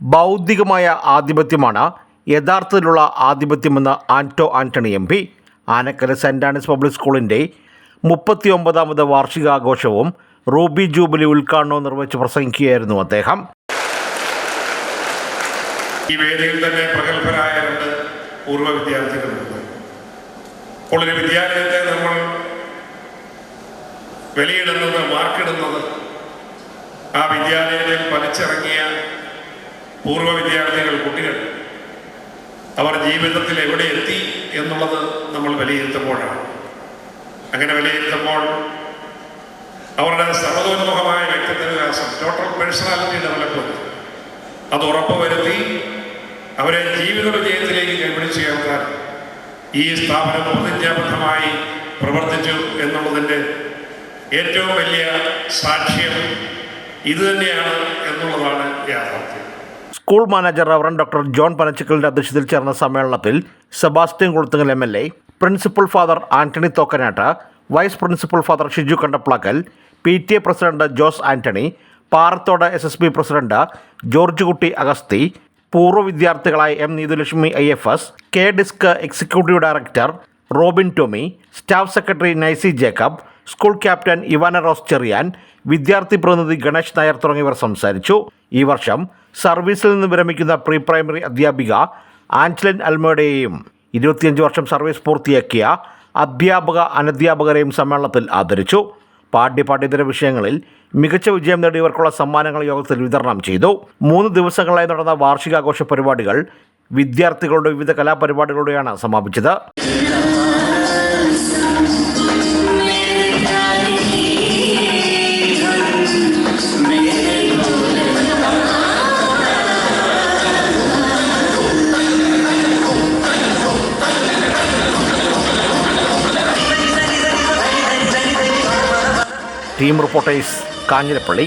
ബൗദ്ധികമായ ആധിപത്യമാണ്. യഥാർത്ഥത്തിലുള്ള ആധിപത്യമെന്ന് Anto Antony M P Anakkara saint Antony's public സ്കൂളിന്റെ മുപ്പത്തി ഒമ്പതാമത് വാർഷികാഘോഷവും റൂബി ജൂബിലി ഉദ്ഘാടനവും നിർവഹിച്ച് പ്രസംഗിക്കുകയായിരുന്നു അദ്ദേഹം. ഈ വേദിയിൽ തന്നെ പ്രഗത്ഭരായ രണ്ട് പൂർവ വിദ്യാർത്ഥികളുണ്ട്. അപ്പോൾ ഒരു വിദ്യാലയത്തെ നമ്മൾ വിലയിടുന്നത് മാർക്കിടുന്നത് ആ വിദ്യാലയത്തിൽ പഠിച്ചിറങ്ങിയ പൂർവ വിദ്യാർത്ഥികൾ കുട്ടികൾ അവർ ജീവിതത്തിൽ എവിടെ എത്തി എന്നുള്ളത് നമ്മൾ വിലയിരുത്തുമ്പോഴാണ്. അങ്ങനെ വിലയിരുത്തുമ്പോൾ അവരുടെ സർവതോന്മുഖമായ വ്യക്തിത്വ വികാസം ടോട്ടൽ പേഴ്സണാലിറ്റി ഡെവലപ്മെന്റ് അത് ഉറപ്പുവരുത്തി അവരെ ജീവിത വിജയത്തിലേക്ക് കൈപിടിച്ച് ചേർക്കാൻ ഈ സ്ഥാപനം പ്രതിജ്ഞാബദ്ധമായി പ്രവർത്തിച്ചു എന്നുള്ളതിന്റെ ഏറ്റവും വലിയ സാക്ഷ്യം ഇത് തന്നെയാണ് എന്നുള്ളതാണ് യാഥാർത്ഥ്യം. School manager reverend doctor John പനച്ചിക്കലിന്റെ അധ്യക്ഷതയിൽ ചേർന്ന സമ്മേളനത്തിൽ Sebastian Kulathunkal M L A principal father Antony Thokkanatt vice principal father Shiju Kandaplackal P T A president Jose Antony Parathode S S B president George Kutty Agasthi പൂർവ വിദ്യാർത്ഥികളായ M Neethulakshmi I F S K DISC executive director Robin Tomy staff secretary Naisy Jacob school captain Evana Rose Cheriyan വിദ്യാർത്ഥി പ്രതിനിധി ഗണേഷ് നായർ തുടങ്ങിയവർ സംസാരിച്ചു. ഈ വർഷം സർവീസിൽ നിന്ന് വിരമിക്കുന്ന പ്രീ പ്രൈമറി അധ്യാപിക ആഞ്ചലിൻ അൽമോഡയെയും ഇരുപത്തിയഞ്ച് വർഷം സർവീസ് പൂർത്തിയാക്കിയ അധ്യാപക അനധ്യാപകരെയും സമ്മേളനത്തിൽ ആദരിച്ചു. പാഠ്യ പാഠ്യേതര വിഷയങ്ങളിൽ മികച്ച വിജയം നേടിയവർക്കുള്ള സമ്മാനങ്ങൾ യോഗത്തിൽ വിതരണം ചെയ്തു. മൂന്ന് ദിവസങ്ങളായി നടന്ന വാർഷികാഘോഷ പരിപാടികൾ വിദ്യാർത്ഥികളുടെ വിവിധ കലാപരിപാടികളുടെയാണ് സമാപിച്ചത്. Team reporters Kanjirappally.